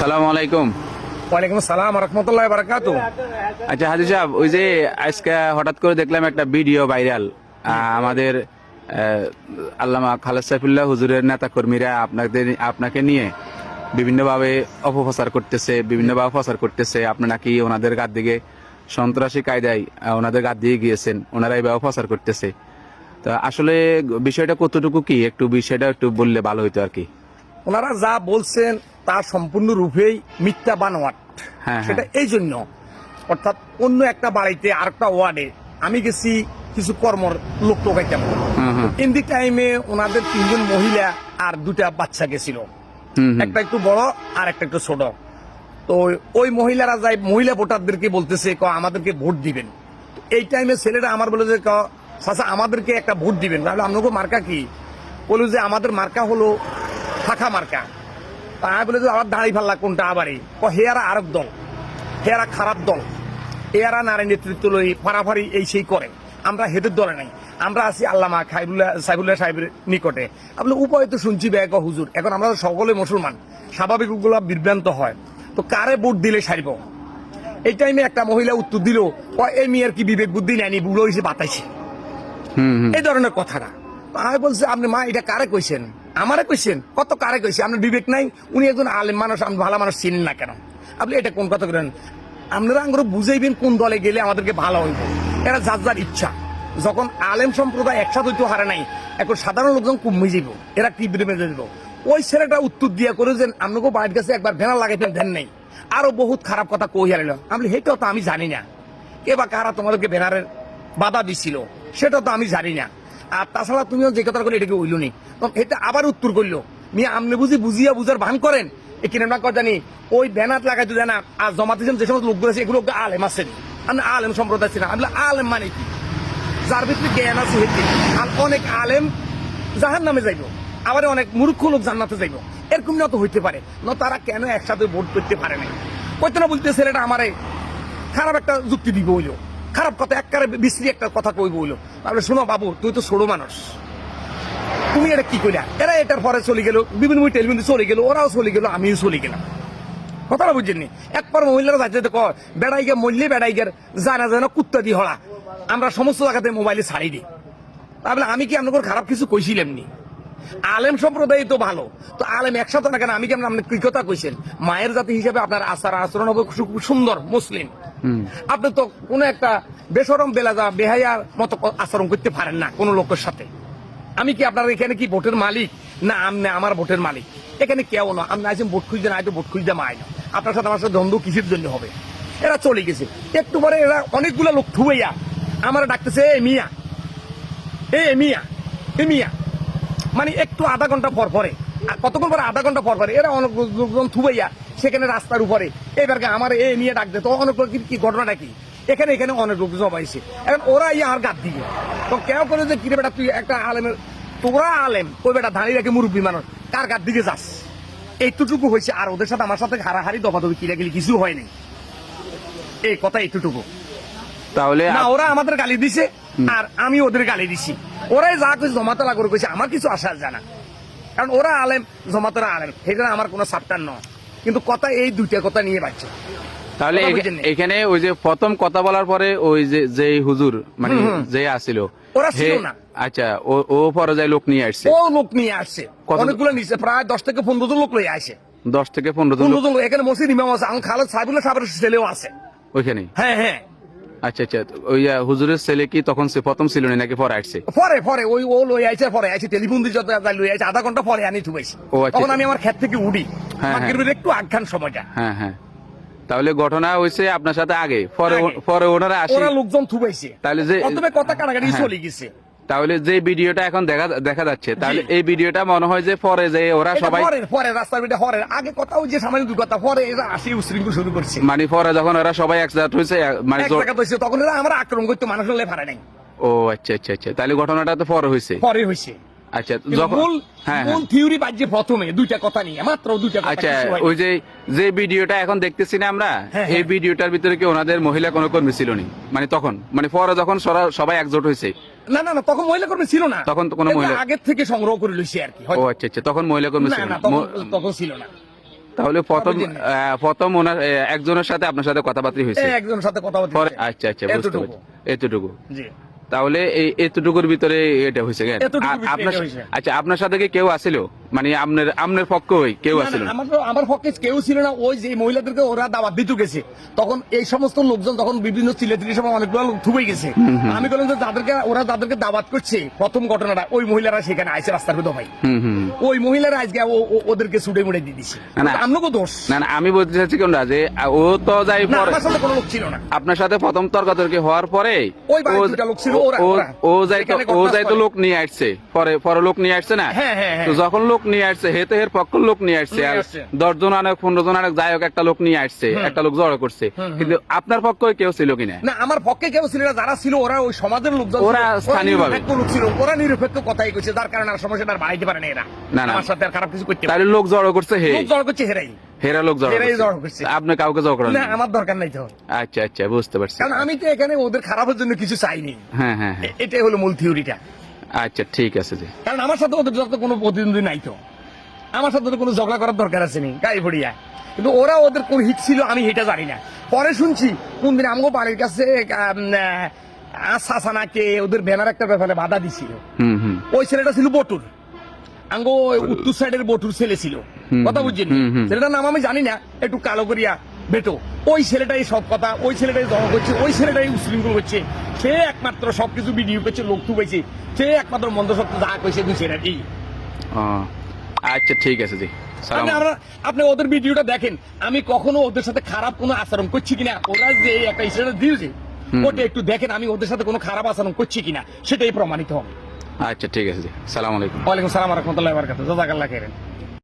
সালাম আলাইকুম। ওয়ালাইকুম সালাম রহমতুল্লাহ বারাকাতু আচ্ছা হাজি সাহেব ওই যে আজকে হঠাৎ করে দেখলাম একটা ভিডিও ভাইরাল। আমাদের আল্লামা খালেদ সাইফুল্লাহ হুজুরের নেতা কর্মীরা আপনাদের আপনাকে নিয়ে বিভিন্নভাবে অপপ্রচার করতেছে বিভিন্নভাবে প্রচার করতেছে। আপনি নাকি ওনাদের গাদ দিকে সন্ত্রাসী কায়দায় ওনাদের গাদ দিয়ে গিয়েছেন ওনারা এইভাবে প্রচার করতেছে। তো আসলে বিষয়টা কতটুকু কি? একটু বিষয়টা একটু বললে ভালো হইতো আর কি। ওনারা যা বলছেন তা সম্পূর্ণ রূপেই মিথ্যা বানোয়াট হ্যাঁ, সেটা এই জন্য। অর্থাৎ অন্য একটা বাড়িতে আর একটা ওয়ার্ডে আমি গেছি কিছু কর্মর লোক টোকাইতাম দি টাইমে ওনাদের তিনজন মহিলা আর দুটা বাচ্চা গেছিল। একটা একটু বড় আর একটা একটু ছোট। তো ওই মহিলারা যাই মহিলা ভোটারদেরকে বলতেছে ক আমাদেরকে ভোট দিবেন। এই টাইমে ছেলেরা আমার বলে যে ক চাচা আমাদেরকে একটা ভোট দিবেন। তাহলে আপনাকে মার্কা কি? বলল যে আমাদের মার্কা হলো ফাঁকা মার্কা। তা আমি বলে যে আবার দাঁড়িয়ে ফেললা কোনটা আবারই। ক হেয়ারা আরেক দল। হেয়ারা খারাপ দল। এরা নারী নেতৃত্ব লই ফাড়াফাড়ি এই সেই করে। আমরা হেদের দলে নাই। আমরা আছি আল্লামা খাইবুল্লাহ সাইবুল্লাহ সাহেবের নিকটে। আপনি উপায় তো শুনছি ব্যাগ হুজুর। এখন আমরা সকলে মুসলমান। স্বাভাবিক ওগুলা বিভ্রান্ত হয়। তো কারে ভোট দিলে সারিব এই টাইমে একটা মহিলা উত্তর দিল "ও, এই মেয়ের কি বিবেক বুদ্ধি নেয়নি বুড়ো হয়েছে বাতাইছে। এই ধরনের কথাটা। আমি বলছি আপনি মা এটা কারে কইছেন? আমারে কইছেন? কত কারে কইছে? আপনার বিবেক নাই? উনি একজন আলেম মানুষ, আপনি ভালো মানুষ চিনেন না কেন? আপনি এটা কোন কথা করেন আপনারা আঙ্গুর বুঝাইবেন কোন দলে গেলে আমাদেরকে ভালো হইব। এরা যার যার ইচ্ছা। যখন আলেম সম্প্রদায় একসাথে হইতে হারে নাই, এখন সাধারণ লোকজন কমে যাইব। এরা তীব্র মেজে যাইব। ওই ছেলেটা উত্তর দিয়া করে যে আপনাকে বাড়ির কাছে একবার ভেড়া লাগাইতেন ধ্যান নাই। আরও বহুত খারাপ কথা কই হারিল আমি সেইটাও তো আমি জানি না। বা কারা তোমাদেরকে ব্যানারের বাধা দিছিল? সেটা তো আমি জানি না। আর তাছাড়া তুমিও যে কথা এটাকে হইল নি। এটা আবার উত্তর করল মিয়া আমনে বুঝি বুঝিয়া বুঝার ভান করেন? এই কিনে না। জানি ওই ব্যানার লাগাইতে জানা আর জমাতে যে সমস্ত লোকগুলো আছে, এগুলো আলেম আছে আমি আলেম সম্প্রদায় ছিলাম। আমি আলেম মানে কি? যার ভিতরে জ্ঞান আছে আর অনেক আলেম জাহান নামে যাইব। আবার অনেক মূর্খ লোক জান্নাতে যাইব। এরকম না তো হইতে পারে। না, তারা কেন একসাথে ভোট করতে পারে নাই? কইতে না বলতে ছেলেটা আমারে খারাপ একটা যুক্তি দিব হইল। খারাপ কথা একবারে বিশ্রী একটা কথা কই হইল তাহলে শোনো বাবু, তুই তো ছোট মানুষ। তুমি এটা কি করিয়া এরা এটার পরে চলে গেল, বিভিন্ন টেলিভিশন চলে গেল, ওরাও চলে গেল, আমিও চলে গেলাম। কথাটা বুঝছেন একবার মহিলারা যাচ্ছে তো কয়, বেড়াই গে মরলে বেড়াই গে জানা যায় না, কুত্তা দি হলা। আমরা সমস্ত জায়গাতে মোবাইলে ছাড়ি দিই তাহলে আমি কি আপনাদের খারাপ কিছু কইছিলাম নি? আলেম সম্প্রদায় তো ভালো। তো আলেম একসাথে না কেন? আমি কেমন? আপনি কি কথা কইছেন? মায়ের জাতি হিসেবে আপনার আচার আচরণ হবে খুব সুন্দর মুসলিম। আপনি তো কোনো একটা বেসরম বেলাজা বেহায়ার মতো আচরণ করতে পারেন না কোনো লোকের সাথে। আমি কি আপনার এখানে কি ভোটের মালিক? না আমনে আমার ভোটের মালিক। এখানে কেউ না। আপনি আছেন ভোট খুঁজতে না ভোট খুঁজতে মায় না। আপনার সাথে আমার সাথে দ্বন্দ্ব কিসের জন্য হবে? এরা চলে গেছে। একটু পরে এরা অনেকগুলো লোক থুইয়া আমার ডাকতেছে এ মিয়া। এ মিয়া। এ মিয়া। মানে একটু আধা ঘণ্টা পর পরে। কতক্ষণ পরে আধা ঘণ্টা পর পরে? এরা অনেক লোকজন থুবাইয়া সেখানে রাস্তার উপরে। এবারকে আমার এ নিয়ে ডাক দে। তো অনেক কি- ঘটনাটা কি? এখানে এখানে অনেক লোক জমাইছে এখন ওরা ইয়ে আমার গাত দিকে তো কেউ করে যে কিরে বেটা তুই একটা আলেমের তোরা আলেম ওই বেটা দাঁড়িয়ে রাখে মুরব্বী মানুষ। কার গাদ দিকে যাস? এইটুকু হয়েছে। আর ওদের সাথে আমার সাথে হারাহারি দফাদফি কিরা গেলি কিছু হয়নি এই কথা এইটুকু তাহলে না ওরা আমাদের গালি দিছে। আর আমি ওদের গালি দিছি। ওরাই যা কিছু জমাতলা করে কইছে আমার কিছু আশা জানা কারণ ওরা আলেম জমাতরা আলেম। সেটা আমার কোনো সাপ্টার নয়। কিন্তু কথা এই দুইটা কথা নিয়ে বাড়ছে তাহলে? এখানে ওই যে প্রথম কথা বলার পরে ওই যে যে হুজুর মানে যে আসিল ওরা ছিল না। আচ্ছা ও ও পর্যায়ে লোক নিয়ে আসছে। ও লোক নিয়ে আসছে। অনেকগুলো নিচ্ছে প্রায় দশ থেকে পনেরো জন লোক লয়ে আসে। দশ থেকে পনেরো জন এখানে মসজিদ ইমাম আছে খালেদ সাহেবুল্লাহ সাহেবের ছেলেও আছে। ওইখানে? হ্যাঁ হ্যাঁ। আচ্ছা আচ্ছা। ওই হুজুরের ছেলে কি তখন সে প্রথম ছিল নাকি পরে আসছে? পরে পরে। ওই ও লই আইছে পরে আইছে। টেলিফোন দিয়ে যত লই আইছে আধা ঘণ্টা পরে আনি থুবাইছি। আচ্ছা। তখন আমি আমার ক্ষেত থেকে উঠি। হ্যাঁ, মাগরিবের একটু আখ্যান সময়টা হ্যাঁ হ্যাঁ। তাহলে ঘটনা হয়েছে আপনার সাথে আগে। পরে পরে ওনারা আসে। ওরা লোকজন থুবাইছে। তাহলে যে- প্রথমে কথা কাটাকাটি হ্যাঁ। চলে গেছে। তাহলে যে ভিডিওটা এখন দেখা দেখা যাচ্ছে তাহলে এই ভিডিওটা মনে হয় যে পরে যে ওরা সবাই পরে রাস্তার ভিডিও পরে আগে কথা ওই যে সামাজিক দু কথা পরে এরা আসি উশৃঙ্খল শুরু করছে। মানে পরে যখন ওরা সবাই একসাথে হয়েছে মানে তখন এরা আমরা আক্রমণ করতে মানুষ ভাড়া নাই। ও আচ্ছা আচ্ছা আচ্ছা। তাহলে ঘটনাটা তো পরে হয়েছে। পরে হয়েছে। আচ্ছা যখন মূল হ্যাঁ মূল হ্যাঁ। থিওরি বাজছে প্রথমে দুইটা কথা নিয়ে মাত্র দুইটা কথা আচ্ছা ওই যে যে ভিডিওটা এখন দেখতেছি না আমরা হ্যাঁ, এই হ্যাঁ। ভিডিওটার ভিতরে কি ওনাদের মহিলা কোনো কর্মী ছিল নি? মানে তখন মানে পরে যখন সবাই একজোট হয়েছে। না না না তখন মহিলা কর্মী ছিল না। তখন কোনো মহিলা- আগের থেকে সংগ্রহ করে লইছে আর কি ও আচ্ছা আচ্ছা তখন মহিলা কর্মী ছিল না তখন ছিল না। তাহলে প্রথম প্রথম ওনার একজনের সাথে আপনার সাথে কথাবার্তা হয়েছে। একজনের সাথে কথা পরে আচ্ছা আচ্ছা বুঝতে এতটুকু। পারছি। এতটুকু। জি। তাহলে এই এতটুকুর ভিতরে এটা হয়েছে কেন? আপনার আচ্ছা আপনার সাথে কি কেউ আসিল মানে আপনার আপনার পক্ষ হই কেউ আমার আমার পক্ষে কেউ ছিল না ওই যে মহিলাদেরকে ওরা দাওয়াত দিতে গেছে। তখন এই সমস্ত লোকজন তখন বিভিন্ন সময় অনেকগুলো লোক থুবে গেছে। আমি বললাম যে যাদেরকে ওরা যাদেরকে দাওয়াত করছে প্রথম ঘটনাটা ওই মহিলারা সেখানে আইসে রাস্তার ভিতর ভাই। ওই মহিলারা আজকে ওদেরকে ছুটে মুড়ে দিয়ে না। দোষ। না না আমি বলতে চাচ্ছি যে ও তো যাই পরে আমার সাথে কোনো লোক ছিল না। আপনার সাথে প্রথম তর্কাতর্কি হওয়ার পরে ওই লোক ছিল, ওরা। ও যাই তো ও যাই তো লোক নিয়ে আসছে। পরে পরে লোক নিয়ে আসছে না? হ্যাঁ, হ্যাঁ, হ্যাঁ। তো যখন লোক নিয়ে আসছে হে তো এর পক্ষ লোক নিয়ে আসছে আর দশ জন অনেক পনেরো জন অনেক যাই হোক একটা লোক নিয়ে আসছে একটা লোক জড়ো করছে। কিন্তু আপনার পক্ষ কেউ ছিল কিনা? না আমার পক্ষে কেউ ছিল না যারা ছিল ওরা ওই সমাজের লোকজন ওরা। স্থানীয়ভাবে। নিরপেক্ষ লোক ছিল ওরা নিরপেক্ষ কথাই কইছে যার কারণে আর সমস্যাটা আর বাড়াইতে পারে না এরা। না, না। আমার সাথে আর খারাপ কিছু করতে তাহলে লোক জড়ো করছে হে? লোক জড় করছে হেরাই। হেরা লোক জড়ো করছে। করছে। আপনি কাউকে জড়ো করেন না আমার দরকার নাই তো। আচ্ছা আচ্ছা বুঝতে পারছি। কারণ আমি তো এখানে ওদের খারাপের জন্য কিছু চাইনি। হ্যাঁ হ্যাঁ হ্যাঁ। এটাই হলো মূল থিওরিটা আচ্ছা ঠিক আছে জি। কারণ আমার সাথে ওদের সাথে কোনো প্রতিদ্বন্দ্বী নাই তো। আমার সাথে তো কোনো ঝগড়া করার দরকার আছে নি গায়ে পড়িয়া কিন্তু ওরা ওদের কোন হিট ছিল আমি এটা জানি না। পরে শুনছি কোন দিন আমগো বাড়ির কাছে আসাসানাকে ওদের ব্যানার একটা ব্যাপারে বাধা দিছিল। ওই ছেলেটা ছিল বটুর। আঙ্গো উত্তর সাইডের বটুর ছেলে ছিল। কথা বুঝছেন। ছেলেটার নাম আমি জানি না একটু কালো করিয়া বেটো ওই ছেলেটাই সব কথা ওই ছেলেটাই জমা করছে ওই ছেলেটাই উশৃঙ্খল করছে সে একমাত্র সবকিছু ভিডিও করছে লোক তুবেছে সে একমাত্র মন্দ সত্য যা কইছে দুই ছেলেটি আচ্ছা ঠিক আছে জি। আপনি ওদের ভিডিওটা দেখেন। আমি কখনো ওদের সাথে খারাপ কোনো আচরণ করছি কিনা ওরা যে একটা স্ট্যাটাস দিয়েছে ওটা একটু দেখেন আমি ওদের সাথে কোনো খারাপ আচরণ করছি কিনা সেটাই প্রমাণিত হবে। আচ্ছা ঠিক আছে জি। সালাম আলাইকুম। ওয়ালাইকুম সালাম রহমতুল্লাহ বারকাত জাজাকাল্লাহ খেরেন